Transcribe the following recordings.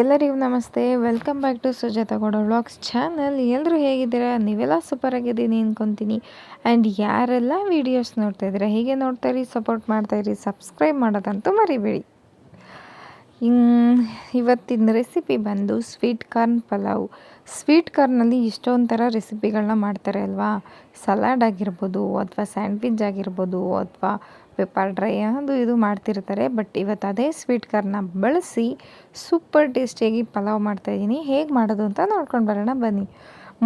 ಎಲ್ಲರಿಗೂ ನಮಸ್ತೆ. Welcome back to Sujatha Gowda vlogs channel ಎಲ್ಲರೂ ಹೇಗಿದ್ದೀರಾ? ನೀವೆಲ್ಲ ಸೂಪರ್ ಆಗಿದ್ದೀನಿ ಅಂದ್ಕೊತೀನಿ ಆ್ಯಂಡ್ ಯಾರೆಲ್ಲ ವೀಡಿಯೋಸ್ ನೋಡ್ತಾ ಇದ್ದೀರಾ, ಹೀಗೆ ನೋಡ್ತಾ ಇರಿ ಸಪೋರ್ಟ್ ಮಾಡ್ತಾ ಇರಿ ಸಬ್ಸ್ಕ್ರೈಬ್ ಮಾಡೋದಂತೂ ಮರಿಬೇಡಿ. ಇವತ್ತಿನ ರೆಸಿಪಿ ಬಂದು ಸ್ವೀಟ್ ಕಾರ್ನ್ ಪಲಾವ್. ಸ್ವೀಟ್ ಕಾರ್ನಲ್ಲಿ ಇಷ್ಟೊಂದು ಥರ ರೆಸಿಪಿಗಳನ್ನ ಮಾಡ್ತಾರೆ ಅಲ್ವಾ? ಸಲಾಡ್ ಆಗಿರ್ಬೋದು, ಅಥವಾ ಸ್ಯಾಂಡ್ವಿಚ್ ಆಗಿರ್ಬೋದು, ಅಥವಾ ಪೆಪ್ಪರ್ ಡ್ರೈ ಅದು ಇದು ಮಾಡ್ತಿರ್ತಾರೆ. ಬಟ್ ಇವತ್ತು ಅದೇ ಸ್ವೀಟ್ ಕಾರ್ನ ಬಳಸಿ ಸೂಪರ್ ಟೇಸ್ಟಿಯಾಗಿ ಪಲಾವ್ ಮಾಡ್ತಾಯಿದ್ದೀನಿ ಹೇಗೆ ಮಾಡೋದು ಅಂತ ನೋಡ್ಕೊಂಡು ಬರೋಣ ಬನ್ನಿ.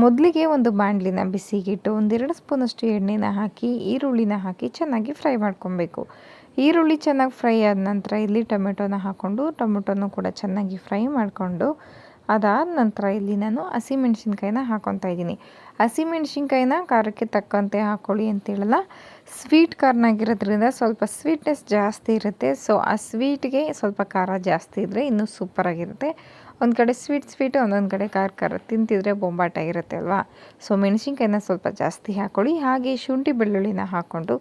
ಮೊದಲಿಗೆ ಒಂದು ಬಾಣಲಿನ ಬಿಸಿಗಿಟ್ಟು ಒಂದೆರಡು ಸ್ಪೂನಷ್ಟು ಎಣ್ಣೆನ ಹಾಕಿ, ಈರುಳ್ಳಿನ ಹಾಕಿ ಚೆನ್ನಾಗಿ ಫ್ರೈ ಮಾಡ್ಕೊಬೇಕು. ಈರುಳ್ಳಿ ಚೆನ್ನಾಗಿ ಫ್ರೈ ಆದ ನಂತರ ಇಲ್ಲಿ ಟೊಮೆಟೊನ ಹಾಕ್ಕೊಂಡು ಟೊಮೆಟೊನೂ ಕೂಡ ಚೆನ್ನಾಗಿ ಫ್ರೈ ಮಾಡಿಕೊಂಡು, ಅದಾದ ನಂತರ ಇಲ್ಲಿ ನಾನು ಹಸಿಮೆಣ್ಸಿನ್ಕಾಯಿನ ಹಾಕ್ಕೊತಾ ಇದ್ದೀನಿ. ಹಸಿಮೆಣ್ಸಿನ್ಕಾಯಿನ ಖಾರಕ್ಕೆ ತಕ್ಕಂತೆ ಹಾಕ್ಕೊಳ್ಳಿ ಅಂತೇಳಲ್ಲ ಸ್ವೀಟ್ ಕಾರ್ನ್ ಆಗಿರೋದ್ರಿಂದ ಸ್ವಲ್ಪ ಸ್ವೀಟ್ನೆಸ್ ಜಾಸ್ತಿ ಇರುತ್ತೆ. ಸೊ ಆ ಸ್ವೀಟ್ಗೆ ಸ್ವಲ್ಪ ಖಾರ ಜಾಸ್ತಿ ಇದ್ದರೆ ಇನ್ನೂ ಸೂಪರಾಗಿರುತ್ತೆ ಒಂದು ಕಡೆ ಸ್ವೀಟ್ ಸ್ವೀಟು ಒಂದೊಂದು ಕಡೆ ಖಾರ ಖಾರ ತಿಂತಿದ್ರೆ ಇರುತ್ತೆ ಅಲ್ವಾ? ಸೊ ಮೆಣಸಿನ್ಕಾಯಿನ ಸ್ವಲ್ಪ ಜಾಸ್ತಿ ಹಾಕ್ಕೊಳ್ಳಿ ಹಾಗೆ ಶುಂಠಿ ಬೆಳ್ಳುಳ್ಳಿನ ಹಾಕ್ಕೊಂಡು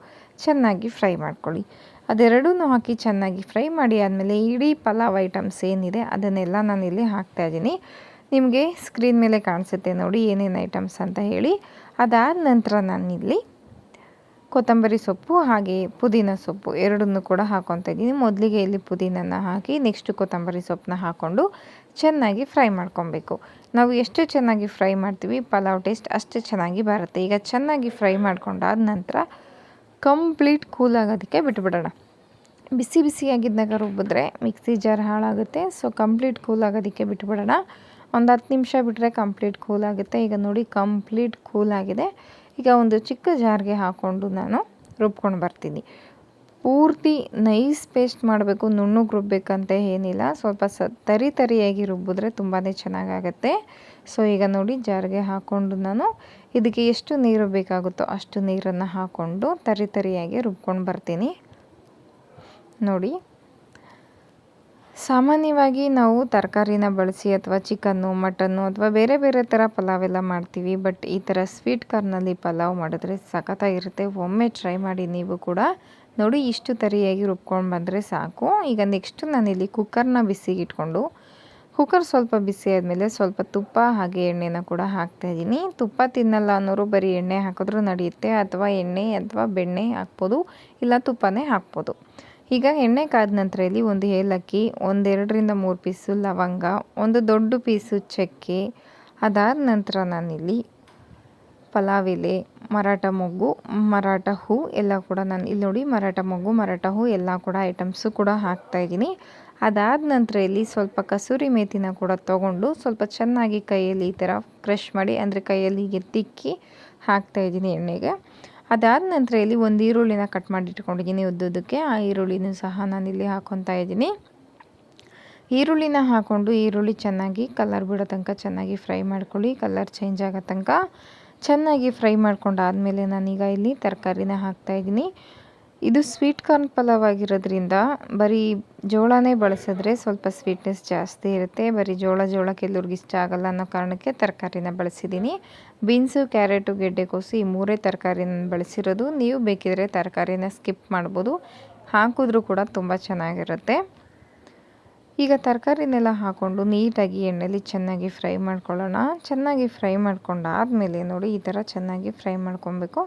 ಚೆನ್ನಾಗಿ ಫ್ರೈ ಮಾಡ್ಕೊಳ್ಳಿ. ಅದೆರಡೂ ಹಾಕಿ ಚೆನ್ನಾಗಿ ಫ್ರೈ ಮಾಡಿ ಆದಮೇಲೆ ಇಡೀ ಪಲಾವ್ ಐಟಮ್ಸ್ ಏನಿದೆ ಅದನ್ನೆಲ್ಲ ನಾನು ಇಲ್ಲಿ ಹಾಕ್ತಾಯಿದ್ದೀನಿ ನಿಮಗೆ ಸ್ಕ್ರೀನ್ ಮೇಲೆ ಕಾಣಿಸುತ್ತೆ ನೋಡಿ ಏನೇನು ಐಟಮ್ಸ್ ಅಂತ ಹೇಳಿ. ಅದಾದ ನಂತರ ನಾನಿಲ್ಲಿ ಕೊತ್ತಂಬರಿ ಸೊಪ್ಪು ಹಾಗೆ ಪುದೀನ ಸೊಪ್ಪು ಎರಡನ್ನೂ ಕೂಡ ಹಾಕೊತ ಇದ್ದೀನಿ. ಮೊದಲಿಗೆ ಇಲ್ಲಿ ಪುದೀನನ ಹಾಕಿ ನೆಕ್ಸ್ಟ್ ಕೊತ್ತಂಬರಿ ಸೊಪ್ಪನ್ನ ಹಾಕ್ಕೊಂಡು ಚೆನ್ನಾಗಿ ಫ್ರೈ ಮಾಡ್ಕೊಬೇಕು ನಾವು ಎಷ್ಟು ಚೆನ್ನಾಗಿ ಫ್ರೈ ಮಾಡ್ತೀವಿ ಪಲಾವ್ ಟೇಸ್ಟ್ ಅಷ್ಟು ಚೆನ್ನಾಗಿ ಬರುತ್ತೆ. ಈಗ ಚೆನ್ನಾಗಿ ಫ್ರೈ ಮಾಡ್ಕೊಂಡಾದ ನಂತರ ಕಂಪ್ಲೀಟ್ ಕೂಲ್ ಆಗೋದಕ್ಕೆ ಬಿಟ್ಬಿಡೋಣ. ಬಿಸಿ ಬಿಸಿಯಾಗಿದ್ದಾಗ ರುಬ್ಬಿದ್ರೆ ಮಿಕ್ಸಿ ಜಾರ್ ಹಾಳಾಗುತ್ತೆ. ಸೊ ಕಂಪ್ಲೀಟ್ ಕೂಲ್ ಆಗೋದಕ್ಕೆ ಬಿಟ್ಬಿಡೋಣ. ಒಂದು ಹತ್ತು ನಿಮಿಷ ಬಿಟ್ಟರೆ ಕಂಪ್ಲೀಟ್ ಕೂಲ್ ಆಗುತ್ತೆ. ಈಗ ನೋಡಿ ಕಂಪ್ಲೀಟ್ ಕೂಲ್ ಆಗಿದೆ. ಈಗ ಒಂದು ಚಿಕ್ಕ ಜಾರ್ಗೆ ಹಾಕ್ಕೊಂಡು ನಾನು ರುಬ್ಕೊಂಡು ಬರ್ತೀನಿ. ಪೂರ್ತಿ ನೈಸ್ ಪೇಸ್ಟ್ ಮಾಡಬೇಕು. ನುಣ್ಣಗೆ ರುಬ್ಬೇಕಂತ ಏನಿಲ್ಲ. ಸ್ವಲ್ಪ ಸ ತರಿ ತರಿಯಾಗಿ ರುಬ್ಬಿದ್ರೆ ತುಂಬಾ ಚೆನ್ನಾಗಾಗತ್ತೆ. ಸೊ ಈಗ ನೋಡಿ ಜಾರಿಗೆ ಹಾಕ್ಕೊಂಡು ನಾನು ಇದಕ್ಕೆ ಎಷ್ಟು ನೀರು ಬೇಕಾಗುತ್ತೋ ಅಷ್ಟು ನೀರನ್ನು ಹಾಕ್ಕೊಂಡು ತರಿ ತರಿಯಾಗಿ ರುಬ್ಕೊಂಡು ಬರ್ತೀನಿ. ನೋಡಿ. ಸಾಮಾನ್ಯವಾಗಿ ನಾವು ತರಕಾರಿನ ಬಳಸಿ ಅಥವಾ ಚಿಕನ್ನು, ಮಟನ್ನು ಅಥವಾ ಬೇರೆ ಬೇರೆ ಥರ ಪಲಾವ್ ಎಲ್ಲ ಮಾಡ್ತೀವಿ. ಬಟ್ ಈ ಥರ ಸ್ವೀಟ್ ಕಾರ್ನಲ್ಲಿ ಪಲಾವ್ ಮಾಡಿದ್ರೆ ಸಖತ್ತಾಗಿರುತ್ತೆ. ಒಮ್ಮೆ ಟ್ರೈ ಮಾಡಿ ನೀವು ಕೂಡ ನೋಡಿ ಇಷ್ಟು ತರಿಯಾಗಿ ರುಬ್ಕೊಂಡು ಬಂದರೆ ಸಾಕು. ಈಗ ನೆಕ್ಸ್ಟ್ ನಾನಿಲ್ಲಿ ಕುಕ್ಕರ್ನ ಬಿಸಿಗೆ ಇಟ್ಕೊಂಡು ಕುಕ್ಕರ್ ಸ್ವಲ್ಪ ಬಿಸಿ ಆದಮೇಲೆ ಸ್ವಲ್ಪ ತುಪ್ಪ ಹಾಗೆ ಎಣ್ಣೆನ ಕೂಡ ಹಾಕ್ತಾಯಿದ್ದೀನಿ ತುಪ್ಪ ತಿನ್ನಲ್ಲ ಅನ್ನೋರು ಬರೀ ಎಣ್ಣೆ ಹಾಕಿದ್ರೂ ನಡೆಯುತ್ತೆ. ಅಥವಾ ಎಣ್ಣೆ ಅಥವಾ ಬೆಣ್ಣೆ ಹಾಕ್ಬೋದು, ಇಲ್ಲ ತುಪ್ಪನೇ ಹಾಕ್ಬೋದು. ಈಗ ಎಣ್ಣೆ ಕಾದ ನಂತರ ಇಲ್ಲಿ ಒಂದು ಏಲಕ್ಕಿ, ಒಂದೆರಡರಿಂದ ಮೂರು ಪೀಸು ಲವಂಗ, ಒಂದು ದೊಡ್ಡ ಪೀಸು ಚಕ್ಕೆ. ಅದಾದ ನಂತರ ನಾನಿಲ್ಲಿ ಪಲಾವ್ ಎಲೆ, ಮರಾಠ ಮೊಗ್ಗು, ಮರಾಠ ಹೂ ಎಲ್ಲ ಕೂಡ ನಾನು ಇಲ್ಲಿ ನೋಡಿ ಮರಾಠ ಮೊಗ್ಗು, ಮರಾಠ ಹೂ ಎಲ್ಲ ಕೂಡ ಐಟಮ್ಸು ಕೂಡ ಹಾಕ್ತಾಯಿದ್ದೀನಿ ಅದಾದ ನಂತರ ಇಲ್ಲಿ ಸ್ವಲ್ಪ ಕಸೂರಿ ಮೇಥಿನ ಕೂಡ ತೊಗೊಂಡು ಸ್ವಲ್ಪ ಚೆನ್ನಾಗಿ ಕೈಯಲ್ಲಿ ಈ ಥರ ಕ್ರಷ್ ಮಾಡಿ, ಅಂದರೆ ಕೈಯಲ್ಲಿ ಹೀಗೆ ತಿಕ್ಕಿ ಹಾಕ್ತಾಯಿದ್ದೀನಿ ಎಣ್ಣೆಗೆ. ಅದಾದ ನಂತರ ಇಲ್ಲಿ ಒಂದು ಈರುಳ್ಳಿನ ಕಟ್ ಮಾಡಿ ಇಟ್ಕೊಂಡಿದ್ದೀನಿ ಉದ್ದುದಕ್ಕೆ ಆ ಈರುಳ್ಳಿನೂ ಸಹ ನಾನಿಲ್ಲಿ ಹಾಕ್ಕೊತಾ ಇದ್ದೀನಿ. ಈರುಳ್ಳಿನ ಹಾಕ್ಕೊಂಡು ಈರುಳ್ಳಿ ಚೆನ್ನಾಗಿ ಕಲರ್ ಬಿಡೋ ತನಕ ಚೆನ್ನಾಗಿ ಫ್ರೈ ಮಾಡ್ಕೊಳ್ಳಿ. ಕಲರ್ ಚೇಂಜ್ ಆಗೋ ತನಕ ಚೆನ್ನಾಗಿ ಫ್ರೈ ಮಾಡ್ಕೊಂಡಾದಮೇಲೆ ನಾನೀಗ ಇಲ್ಲಿ ತರಕಾರಿನ ಹಾಕ್ತಾಯಿದ್ದೀನಿ ಇದು ಸ್ವೀಟ್ ಕಾರ್ನ್ ಪಲಾವ್ ಆಗಿರೋದ್ರಿಂದ ಬರೀ ಜೋಳನೇ ಬಳಸಿದ್ರೆ ಸ್ವಲ್ಪ ಸ್ವೀಟ್ನೆಸ್ ಜಾಸ್ತಿ ಇರುತ್ತೆ. ಬರೀ ಜೋಳ ಜೋಳ ಕೆಲವ್ರಿಗೆ ಇಷ್ಟ ಆಗಲ್ಲ ಅನ್ನೋ ಕಾರಣಕ್ಕೆ ತರಕಾರಿನ ಬಳಸಿದ್ದೀನಿ. ಬೀನ್ಸು, ಕ್ಯಾರೆಟು ಗೆಡ್ಡೆಕೋಸು ಈ ಮೂರೇ ತರಕಾರಿನ ಬಳಸಿರೋದು. ನೀವು ಬೇಕಿದ್ರೆ ತರಕಾರಿನ ಸ್ಕಿಪ್ ಮಾಡ್ಬೋದು. ಹಾಕಿದ್ರೂ ಕೂಡ ತುಂಬ ಚೆನ್ನಾಗಿರುತ್ತೆ. ಈಗ ತರಕಾರಿನೆಲ್ಲ ಹಾಕ್ಕೊಂಡು ನೀಟಾಗಿ ಎಣ್ಣೆಲಿ ಚೆನ್ನಾಗಿ ಫ್ರೈ ಮಾಡ್ಕೊಳ್ಳೋಣ. ಚೆನ್ನಾಗಿ ಫ್ರೈ ಮಾಡ್ಕೊಂಡಾದಮೇಲೆ ನೋಡಿ ಈ ಥರ ಚೆನ್ನಾಗಿ ಫ್ರೈ ಮಾಡ್ಕೊಬೇಕು.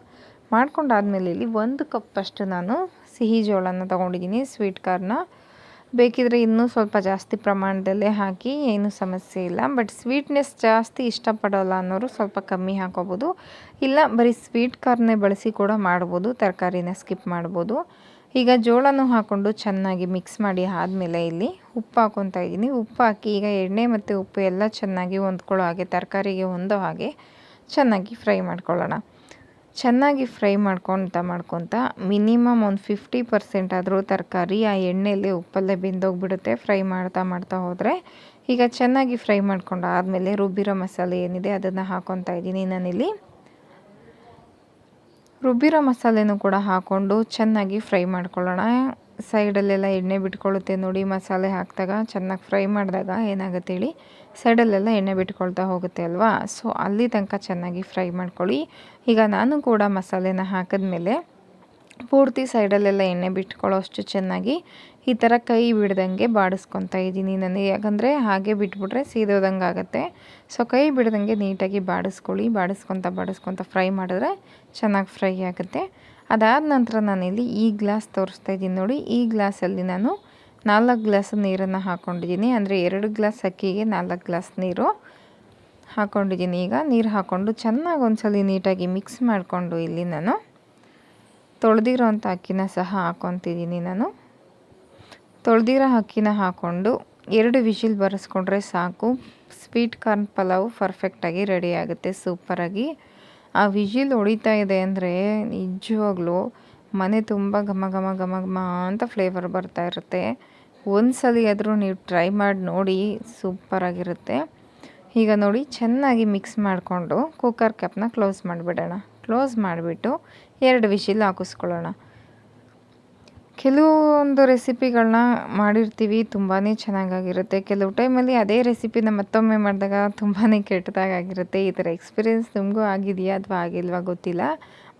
ಮಾಡ್ಕೊಂಡಾದಮೇಲೆ ಇಲ್ಲಿ ಒಂದು ಕಪ್ಪಷ್ಟು ನಾನು ಸಿಹಿ ಜೋಳನ ತೊಗೊಂಡಿದ್ದೀನಿ, ಸ್ವೀಟ್ ಕಾರ್ನ. ಬೇಕಿದ್ರೆ ಇನ್ನೂ ಸ್ವಲ್ಪ ಜಾಸ್ತಿ ಪ್ರಮಾಣದಲ್ಲೇ ಹಾಕಿ, ಏನೂ ಸಮಸ್ಯೆ ಇಲ್ಲ. ಬಟ್ ಸ್ವೀಟ್ನೆಸ್ ಜಾಸ್ತಿ ಇಷ್ಟಪಡೋಲ್ಲ ಅನ್ನೋರು ಸ್ವಲ್ಪ ಕಮ್ಮಿ ಹಾಕೋಬೋದು. ಇಲ್ಲ, ಬರೀ ಸ್ವೀಟ್ ಕಾರ್ನೇ ಬಳಸಿ ಕೂಡ ಮಾಡ್ಬೋದು, ತರಕಾರಿನ ಸ್ಕಿಪ್ ಮಾಡ್ಬೋದು. ಈಗ ಜೋಳನೂ ಹಾಕ್ಕೊಂಡು ಚೆನ್ನಾಗಿ ಮಿಕ್ಸ್ ಮಾಡಿ ಆದಮೇಲೆ ಇಲ್ಲಿ ಉಪ್ಪು ಹಾಕೊತಾ ಇದ್ದೀನಿ. ಉಪ್ಪು ಹಾಕಿ ಈಗ ಎಣ್ಣೆ ಮತ್ತು ಉಪ್ಪು ಎಲ್ಲ ಚೆನ್ನಾಗಿ ಹೊಂದ್ಕೊಳ್ಳೋ ಹಾಗೆ, ತರಕಾರಿಗೆ ಹೊಂದೋ ಹಾಗೆ ಚೆನ್ನಾಗಿ ಫ್ರೈ ಮಾಡ್ಕೊಳ್ಳೋಣ. ಚೆನ್ನಾಗಿ ಫ್ರೈ ಮಾಡ್ಕೊತ ಮಾಡ್ಕೊತ ಮಿನಿಮಮ್ ಒಂದು ಫಿಫ್ಟಿ ಪರ್ಸೆಂಟ್ ಆದರೂ ತರಕಾರಿ ಆ ಎಣ್ಣೆಯಲ್ಲಿ ಉಪ್ಪಲ್ಲೇ ಬೆಂದೋಗ್ಬಿಡುತ್ತೆ. ಫ್ರೈ ಮಾಡ್ತಾ ಮಾಡ್ತಾ ಹೋದರೆ ಈಗ ಚೆನ್ನಾಗಿ ಫ್ರೈ ಮಾಡ್ಕೊಂಡು ಆದಮೇಲೆ ರುಬ್ಬಿರೋ ಮಸಾಲೆ ಏನಿದೆ ಅದನ್ನು ಹಾಕೊತಾ ಇದ್ದೀನಿ ನಾನಿಲ್ಲಿ. ರುಬ್ಬಿರೋ ಮಸಾಲೆನೂ ಕೂಡ ಹಾಕ್ಕೊಂಡು ಚೆನ್ನಾಗಿ ಫ್ರೈ ಮಾಡ್ಕೊಳ್ಳೋಣ. ಸೈಡಲ್ಲೆಲ್ಲ ಎಣ್ಣೆ ಬಿಟ್ಕೊಳ್ಳುತ್ತೆ ನೋಡಿ, ಮಸಾಲೆ ಹಾಕಿದಾಗ ಚೆನ್ನಾಗಿ ಫ್ರೈ ಮಾಡಿದಾಗ ಏನಾಗುತ್ತೆ ಹೇಳಿ, ಸೈಡಲ್ಲೆಲ್ಲ ಎಣ್ಣೆ ಬಿಟ್ಕೊಳ್ತಾ ಹೋಗುತ್ತೆ ಅಲ್ವಾ? ಸೊ ಅಲ್ಲಿ ತನಕ ಚೆನ್ನಾಗಿ ಫ್ರೈ ಮಾಡ್ಕೊಳ್ಳಿ. ಈಗ ನಾನು ಕೂಡ ಮಸಾಲೆನ ಹಾಕಿದ್ಮೇಲೆ ಪೂರ್ತಿ ಸೈಡಲ್ಲೆಲ್ಲ ಎಣ್ಣೆ ಬಿಟ್ಕೊಳ್ಳೋ ಅಷ್ಟು ಚೆನ್ನಾಗಿ ಈ ಥರ ಕೈ ಬಿಡ್ದಂಗೆ ಬಾಡಿಸ್ಕೊತಾ ಇದ್ದೀನಿ ನಾನು. ಯಾಕಂದರೆ ಹಾಗೆ ಬಿಟ್ಬಿಟ್ರೆ ಸೀದೋದಂಗೆ ಆಗುತ್ತೆ. ಸೊ ಕೈ ಬಿಡ್ದಂಗೆ ನೀಟಾಗಿ ಬಾಡಿಸ್ಕೊಳ್ಳಿ. ಬಾಡಿಸ್ಕೊತ ಬಾಡಿಸ್ಕೊತ ಫ್ರೈ ಮಾಡಿದ್ರೆ ಚೆನ್ನಾಗಿ ಫ್ರೈ ಆಗುತ್ತೆ. ಅದಾದ ನಂತರ ನಾನಿಲ್ಲಿ ಈ ಗ್ಲಾಸ್ ತೋರಿಸ್ತಾ ಇದ್ದೀನಿ ನೋಡಿ. ಈ ಗ್ಲಾಸಲ್ಲಿ ನಾನು ನಾಲ್ಕು ಗ್ಲಾಸ್ ನೀರನ್ನು ಹಾಕ್ಕೊಂಡಿದ್ದೀನಿ ಅಂದರೆ ಎರಡು ಗ್ಲಾಸ್ ಅಕ್ಕಿಗೆ ನಾಲ್ಕು ಗ್ಲಾಸ್ ನೀರು ಹಾಕ್ಕೊಂಡಿದ್ದೀನಿ ಈಗ ನೀರು ಹಾಕ್ಕೊಂಡು ಚೆನ್ನಾಗಿ ಒಂದ್ಸಲಿ ನೀಟಾಗಿ ಮಿಕ್ಸ್ ಮಾಡಿಕೊಂಡು ಇಲ್ಲಿ ನಾನು ತೊಳೆದಿರೋ ಅಂಥ ಅಕ್ಕಿನ ಸಹ ಹಾಕ್ಕೊತಿದ್ದೀನಿ ನಾನು. ತೊಳೆದಿರೋ ಅಕ್ಕಿನ ಹಾಕ್ಕೊಂಡು ಎರಡು ವಿಶಿಲ್ ಬರೆಸ್ಕೊಂಡ್ರೆ ಸಾಕು. ಸ್ವೀಟ್ ಕಾರ್ನ್ ಪಲಾವು ಪರ್ಫೆಕ್ಟಾಗಿ ರೆಡಿ ಆಗುತ್ತೆ ಸೂಪರಾಗಿ ಆ ವಿಶಿಲ್ ಹೊಡಿತಾ ಇದೆ ಅಂದರೆ ನಿಜವಾಗ್ಲೂ ಮನೆ ತುಂಬ ಘಮ ಘಮ ಘಮ ಘಮ ಅಂತ ಫ್ಲೇವರ್ ಬರ್ತಾ ಇರುತ್ತೆ. ಒಂದು ಸಲ ಆದರೂ ನೀವು ಟ್ರೈ ಮಾಡಿ ನೋಡಿ ಸೂಪರಾಗಿರುತ್ತೆ ಈಗ ನೋಡಿ, ಚೆನ್ನಾಗಿ ಮಿಕ್ಸ್ ಮಾಡಿಕೊಂಡು ಕುಕ್ಕರ್ ಕ್ಯಾಪ್ನ ಕ್ಲೋಸ್ ಮಾಡಿಬಿಡೋಣ. ಕ್ಲೋಸ್ ಮಾಡಿಬಿಟ್ಟು ಎರಡು ವಿಶಿಲ್ ಹಾಕಿಸ್ಕೊಳ್ಳೋಣ. ಕೆಲವೊಂದು ರೆಸಿಪಿಗಳನ್ನ ಮಾಡಿರ್ತೀವಿ ತುಂಬಾ ಚೆನ್ನಾಗಾಗಿರುತ್ತೆ. ಕೆಲವು ಟೈಮಲ್ಲಿ ಅದೇ ರೆಸಿಪಿನ ಮತ್ತೊಮ್ಮೆ ಮಾಡಿದಾಗ ತುಂಬಾ ಕೆಟ್ಟದಾಗಿರುತ್ತೆ ಈ ಥರ ಎಕ್ಸ್ಪೀರಿಯೆನ್ಸ್ ನಿಮಗೂ ಆಗಿದೆಯಾ ಅಥವಾ ಆಗಿಲ್ವಾ ಗೊತ್ತಿಲ್ಲ.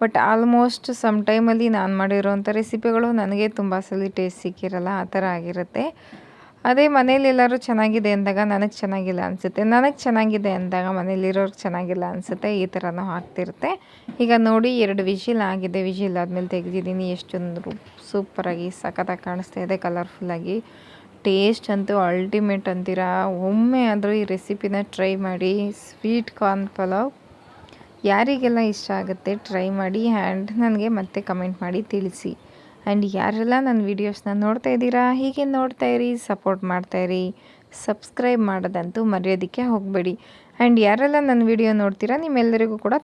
ಬಟ್ ಆಲ್ಮೋಸ್ಟ್ ಸಮ್ ಟೈಮಲ್ಲಿ ನಾನು ಮಾಡಿರೋಂಥ ರೆಸಿಪಿಗಳು ನನಗೆ ತುಂಬ ಸಲ ಟೇಸ್ಟ್ ಸಿಕ್ಕಿರಲ್ಲ, ಆ ಥರ ಆಗಿರುತ್ತೆ. ಅದೇ ಮನೇಲಿ ಎಲ್ಲರೂ ಚೆನ್ನಾಗಿದೆ ಅಂದಾಗ ನನಗೆ ಚೆನ್ನಾಗಿಲ್ಲ ಅನಿಸುತ್ತೆ. ನನಗೆ ಚೆನ್ನಾಗಿದೆ ಅಂದಾಗ ಮನೇಲಿರೋರ್ಗೆ ಚೆನ್ನಾಗಿಲ್ಲ ಅನಿಸುತ್ತೆ. ಈ ಥರನೂ ಆಗ್ತಿರುತ್ತೆ. ಈಗ ನೋಡಿ, ಎರಡು ವಿಷಿಲ್ ಆಗಿದೆ. ವಿಷಿಲ್ ಆದಮೇಲೆ ತೆಗೆದಿದ್ದೀನಿ. ಎಷ್ಟೊಂದು ಸೂಪರಾಗಿ ಸಖತ್ತಾಗಿ ಕಾಣಿಸ್ತಾ ಇದೆ. ಕಲರ್ಫುಲ್ಲಾಗಿ ಟೇಸ್ಟ್ ಅಂತೂ ಅಲ್ಟಿಮೇಟ್ ಅಂತೀರಾ? ಒಮ್ಮೆ ಆದರೂ ಈ ರೆಸಿಪಿನ ಟ್ರೈ ಮಾಡಿ. ಸ್ವೀಟ್ ಕಾರ್ನ್ ಪಲಾವ್ ಯಾರಿಗೆಲ್ಲ ಇಷ್ಟ ಆಗುತ್ತೆ ಟ್ರೈ ಮಾಡಿ. ಆ್ಯಂಡ್ ನನಗೆ ಮತ್ತೆ ಕಮೆಂಟ್ ಮಾಡಿ ತಿಳಿಸಿ. ಆ್ಯಂಡ್ ಯಾರೆಲ್ಲ ನನ್ನ ವೀಡಿಯೋಸ್ನ ನೋಡ್ತಾ ಇದ್ದೀರಾ, ಹೀಗೆ ನೋಡ್ತಾ ಇರಿ ಸಪೋರ್ಟ್ ಮಾಡ್ತಾಯಿರಿ ಸಬ್ಸ್ಕ್ರೈಬ್ ಮಾಡೋದಂತೂ ಮರೆಯೋದಕ್ಕೆ ಹೋಗಬೇಡಿ. ಆ್ಯಂಡ್ ಯಾರೆಲ್ಲ ನನ್ನ ವಿಡಿಯೋ ನೋಡ್ತೀರಾ, ನಿಮ್ಮೆಲ್ಲರಿಗೂ ಕೂಡ